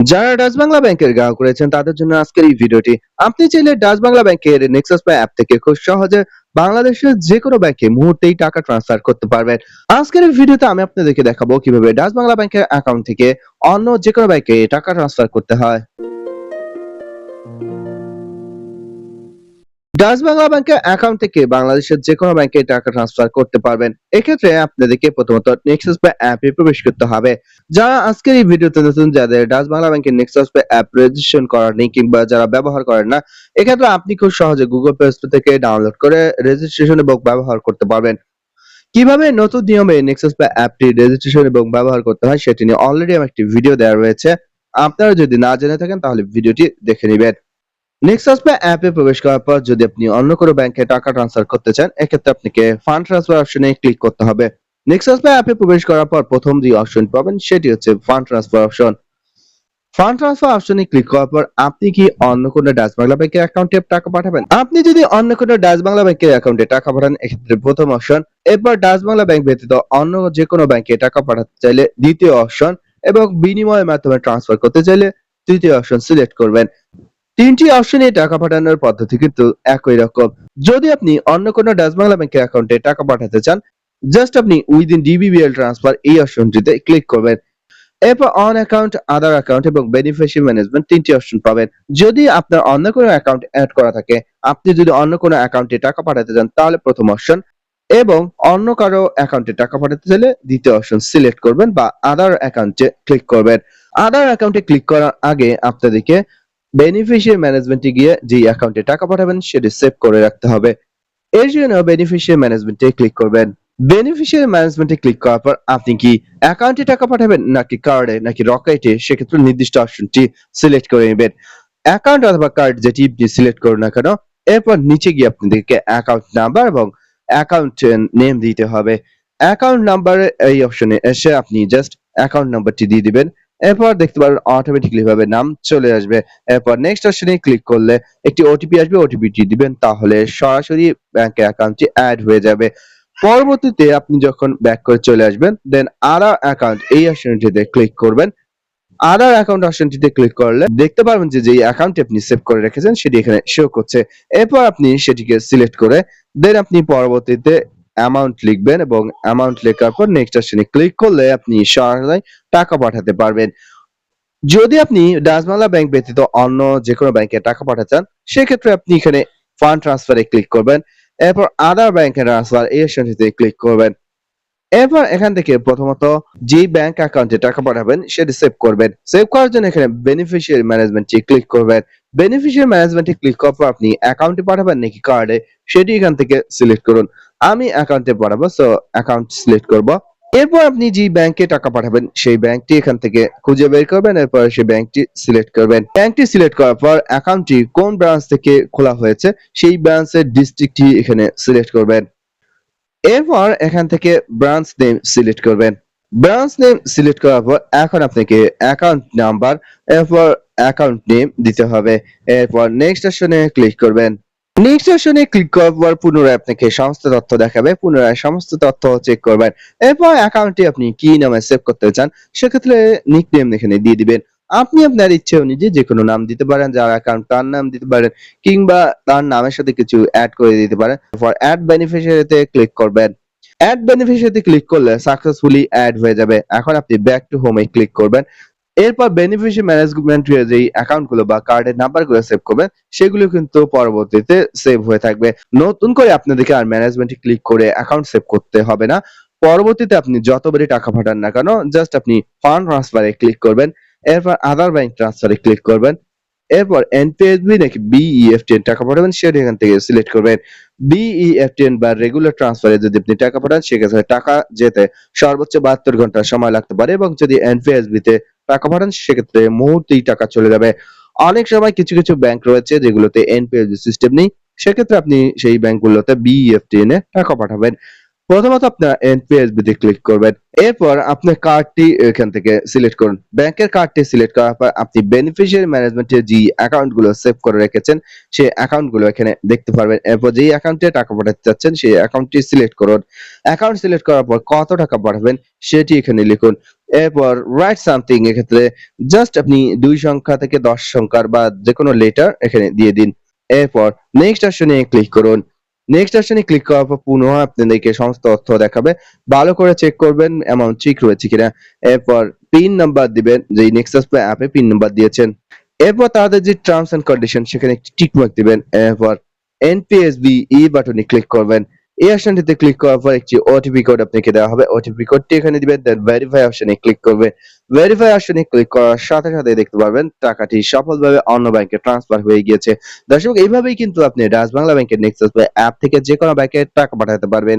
যারা ডাচ বাংলা ব্যাংকের গ্রাহক রয়েছেন, তাদের জন্য আজকের এই ভিডিওটি। আপনি চাইলে ডাচ বাংলা ব্যাংকের নেক্সাস পে অ্যাপ থেকে খুব সহজে বাংলাদেশের যে কোনো ব্যাংকে মুহূর্তেই টাকা ট্রান্সফার করতে পারবেন। আজকের এই ভিডিওতে আমি আপনাদেরকে দেখাবো কীভাবে ডাচ বাংলা ব্যাংকের অ্যাকাউন্ট থেকে অন্য যে কোনো ব্যাংকে টাকা ট্রান্সফার করতে হয়। ডাচ বাংলা ব্যাংকের অ্যাকাউন্ট থেকে বাংলাদেশের যে কোনো ব্যাংকে টাকা ট্রান্সফার করতে পারবেন। এক্ষেত্রে আপনাদেরকে প্রথমত নেক্সাস পে অ্যাপে প্রবেশ করতে হবে। যারা আজকের এই ভিডিওতে নতুন, যাদের ডাচ বাংলা ব্যাংকের নেক্সাস পে অ্যাপ রেজিস্ট্রেশন করার নেই কিংবা যারা ব্যবহার করেন না, এক্ষেত্রে আপনি খুব সহজে গুগল প্লে স্টোর থেকে ডাউনলোড করে রেজিস্ট্রেশন এবং ব্যবহার করতে পারবেন। কীভাবে নতুন নিয়মে নেক্সাস পে অ্যাপটি রেজিস্ট্রেশন এবং ব্যবহার করতে হয়, সেটি নিয়ে অলরেডি আমার একটি ভিডিও দেওয়া রয়েছে। আপনারা যদি না জেনে থাকেন, তাহলে ভিডিওটি দেখে নেবেন। নেক্সাস পে অ্যাপে প্রবেশ করার পর যদি আপনি অন্য কোনো ব্যাংকে টাকা ট্রান্সফার করতে চান, এক্ষেত্রে আপনাকে ফান্ড ট্রান্সফার অপশনে ক্লিক করতে হবে। নেক্সাস পে অ্যাপে প্রবেশ করার পর প্রথম যে অপশন পাবেন, সেটি হচ্ছে fund transfer option fund transfer অপশনে ক্লিক করার পর আপনি কি অন্য কোনো ডাচ বাংলা ব্যাংকের অ্যাকাউন্টে টাকা পাঠাবেন? আপনি যদি অন্য কোনো ডাচ বাংলা ব্যাংকের অ্যাকাউন্টে টাকা পাঠান, এক্ষেত্রে প্রথম অপশন এরপর ডাচ বাংলা ব্যাংক ব্যতীত অন্য যে কোনো ব্যাংকে টাকা পাঠাতে চাইলে দ্বিতীয় অপশন এবং বিনিময়ের মাধ্যমে ট্রান্সফার করতে চাইলে তৃতীয় অপশন সিলেক্ট করবেন। তিনটি অপশনে টাকা পাঠানোর পদ্ধতি কিন্তু একই রকম। যদি আপনি অন্য কোনো ডাচ বাংলা ব্যাংকের অ্যাকাউন্টে টাকা পাঠাতে চান জাস্ট আপনি উইদিন ডিবিবিএল ট্রান্সফার এই অপশনটিতে ক্লিক করবেন। এরপর অন অ্যাকাউন্ট আদার অ্যাকাউন্ট এবং বেনিফিশিয়ারি ম্যানেজমেন্ট তিনটি অপশন পাবেন। যদি আপনার অন্য কোনো অ্যাকাউন্ট অ্যাড করা থাকে, আপনি যদি অন্য কোনো অ্যাকাউন্টে টাকা পাঠাতে চান, তাহলে প্রথম অপশন এবং অন্য কারও অ্যাকাউন্টে টাকা পাঠাতে চাইলে দ্বিতীয় অপশন সিলেক্ট করবেন বা আদার অ্যাকাউন্টে ক্লিক করবেন। আদার অ্যাকাউন্টে ক্লিক করার আগে আপনাদেরকে বেনিফিশিয়ারি ম্যানেজমেন্টে গিয়ে যে অ্যাকাউন্টে টাকা পাঠাবেন, সেটি সেভ করে রাখতে হবে। এর জন্য বেনিফিশিয়ারি ম্যানেজমেন্টে ক্লিক করবেন। বেনিফিশিয়ারি ম্যানেজমেন্টে ক্লিক করার পর আপনি কি অ্যাকাউন্টে টাকা পাঠাবেন, নাকি কার্ডে নাকি রকেটে সেক্ষেত্রে নির্দিষ্ট অপশনটি সিলেক্ট করে নেবেন। অ্যাকাউন্ট অথবা কার্ড যেটি আপনি সিলেক্ট করুন না কেন, এরপর নিচে গিয়ে আপনাদেরকে অ্যাকাউন্ট নাম্বার এবং অ্যাকাউন্ট নেম দিতে হবে। অ্যাকাউন্ট নাম্বারে এই অপশনে এসে আপনি জাস্ট অ্যাকাউন্ট নাম্বারটি দিয়ে দিবেন। এরপর দেখতে পারেন অটোমেটিকলি ভাবে নাম চলে আসবে। এরপর নেক্সট অপশনে ক্লিক করলে একটি ওটিপি আসবে ওটিপিটি দিবেন, তাহলে সরাসরি ব্যাংকের অ্যাকাউন্টটি অ্যাড হয়ে যাবে। পরবর্তীতে আপনি যখন ব্যাক করে চলে আসবেন দেন আর অ্যাকাউন্ট এই অপশনটিতে ক্লিক করবেন। আদার অ্যাকাউন্ট অপশনটিতে ক্লিক করলে দেখতে পারবেন যে যে অ্যাকাউন্টটি আপনি সেভ করে রেখেছেন, সেটি এখানে শো করছে। এরপর আপনি সেটিকে সিলেক্ট করে দেন আপনি পরবর্তীতে অ্যামাউন্ট লিখবেন এবং অ্যামাউন্ট লেখার পর নেক্সট অপশনে ক্লিক করলে আপনি সরাসরি টাকা পাঠাতে পারবেন। যদি আপনি ডাচ বাংলা ব্যাংক ব্যতীত অন্য যে কোনো ব্যাংকে টাকা পাঠাতে চান, সেক্ষেত্রে আপনি এখানে ফান্ড ট্রান্সফারে ক্লিক করবেন, এরপর আদার ব্যাংকের ট্রান্সফার এই অপশনটিতে ক্লিক করবেন। এরপর এখান থেকে প্রথমত যে ব্যাংক অ্যাকাউন্টে টাকা পাঠাবেন, সেটি সেভ করবেন। সেভ করার জন্য এখানে বেনিফিশিয়ারি ম্যানেজমেন্টে ক্লিক করবেন। বেনিফিশিয়ারি ম্যানেজমেন্টে ক্লিক করার পর আপনি অ্যাকাউন্টে পাঠাবেন নাকি কার্ডে সেটি এখান থেকে সিলেক্ট করুন। আমি অ্যাকাউন্টে পাঠাবো সো অ্যাকাউন্ট সিলেক্ট করব। এরপর আপনি যে ব্যাংকে টাকা পাঠাবেন, সেই ব্যাংকটি এখান থেকে খুঁজে বের করবেন, এরপর সেই ব্যাংকটি সিলেক্ট করবেন। ব্যাংকটি সিলেক্ট করার পর অ্যাকাউন্টটি কোন ব্রাঞ্চ থেকে খোলা হয়েছে, সেই ব্রাঞ্চের ডিস্ট্রিক্টটি এখানে সিলেক্ট করবেন। এরপর এখান থেকে ব্রাঞ্চ নেম সিলেক্ট করবেন। ব্রাঞ্চ নেম সিলেক্ট করার পর এখন আপনাকে অ্যাকাউন্ট নাম্বার এরপর অ্যাকাউন্ট নেম দিতে হবে। এরপর নেক্সট অপশনে ক্লিক করবেন। নেক্সট অপশনে ক্লিক করার পর পুনরায় আপনাকে সমস্ত তথ্য দেখাবে। পুনরায় সমস্ত তথ্য চেক করবেন। এরপর অ্যাকাউন্টটি আপনি কি নামে সেভ করতে চান, সেক্ষেত্রে নিক নেম এখানে দিয়ে দিবেন। আপনি আপনার ইচ্ছে অনুযায়ী যে কোনো নাম দিতে পারেন, যার অ্যাকাউন্ট তার নাম দিতে পারেন, কিংবা তার নামের সাথে কিছু অ্যাড করে দিতে পারেন। ফর অ্যাড বেনিফিশিয়ারিতে ক্লিক করবেন। অ্যাড বেনিফিশিয়ারিতে ক্লিক করলে সাকসেসফুলি অ্যাড হয়ে যাবে। এখন আপনি ব্যাক টু হোমে ক্লিক করবেন। এরপর বেনিফিশিয়ারি ম্যানেজমেন্ট যেই অ্যাকাউন্টগুলো বা কার্ডের নাম্বারগুলো সেভ করবেন, সেগুলো কিন্তু পরবর্তীতে সেভ হয়ে থাকবে। নতুন করে আপনাদেরকে আর ম্যানেজমেন্টে ক্লিক করে অ্যাকাউন্ট সেভ করতে হবে না। পরবর্তীতে আপনি যতবারই টাকা পাঠান না কেন জাস্ট আপনি ফান্ড ট্রান্সফারে ক্লিক করবেন, এরপর আদার ব্যাংক ট্রান্সফারে ক্লিক করবেন, এরপর এনপিএসবি নাকি বিইএফটি টাকা পাঠাবেন, সেটা এখান থেকে সিলেক্ট করবেন। বিইএফটি বা রেগুলার ট্রান্সফারে যদি আপনি টাকা পাঠান, সেক্ষেত্রে টাকা যেতে সর্বোচ্চ বাহাত্তর ঘণ্টা সময় লাগতে পারে এবং যদি এনপিএসবি তে টাকা পাঠান সেক্ষেত্রে মুহূর্তেই টাকা চলে যাবে। অনেক সময় কিছু কিছু ব্যাংক রয়েছে যেগুলোতে এনপিএসবি সিস্টেম নেই, সেক্ষেত্রে আপনি সেই ব্যাংকগুলোতে বিইএফটি এনে টাকা পাঠাবেন। প্রথমত আপনার এনপিএসবি তে ক্লিক করবেন। এরপর আপনার কার্ডটি এখান থেকে সিলেক্ট করুন। ব্যাংকের কার্ডটি সিলেক্ট করার পর আপনি বেনিফিশিয়ারি ম্যানেজমেন্টের যে অ্যাকাউন্টগুলো সেভ করে রেখেছেন, সেই অ্যাকাউন্টগুলো এখানে দেখতে পারবেন। এরপর যেই অ্যাকাউন্টে টাকা পাঠাতে চাচ্ছেন, সেই অ্যাকাউন্টটি সিলেক্ট করুন। অ্যাকাউন্ট সিলেক্ট করার পর কত টাকা পাঠাবেন, সেটি এখানে লিখুন। এরপর রাইট সামথিং এক্ষেত্রে জাস্ট আপনি দুই সংখ্যা থেকে দশ সংখ্যার বা যে কোনো লেটার এখানে দিয়ে দিন। এরপর নেক্সট অপশনে ক্লিক করুন। নেক্সট অপশনে ক্লিক করার পর পুনঃ আপনাদেরকে সমস্ত তথ্য দেখাবে। ভালো করে চেক করবেন অ্যামাউন্ট ঠিক রয়েছে কিনা। এরপর পিন নাম্বার দিবেন যে নেক্সাস পে অ্যাপে পিন নাম্বার দিয়েছেন। এরপর তাদের যে টার্মস এন্ড কন্ডিশন সেখানে একটি টিক মার্ক দিবেন। এরপর এনপিএসবি ই বাটনে ক্লিক করবেন। এই অপশনটিতে ক্লিক করার পর একটি ওটিপি কোড আপনাকে দেওয়া হবে। ওটিপি কোডটি এখানে দিবেন দেন ভেরিফাই অপশনে ক্লিক করবে। ভেরিফাই অপশনে ক্লিক করার সাথে সাথে দেখতে পারবেন, টাকাটি সফলভাবে অন্য ব্যাংকে ট্রান্সফার হয়ে গিয়েছে। দর্শক, এইভাবেই কিন্তু আপনি ডাচ বাংলা ব্যাংকের নেক্সাস অ্যাপ থেকে যে কোনো ব্যাংকে টাকা পাঠাতে পারবেন।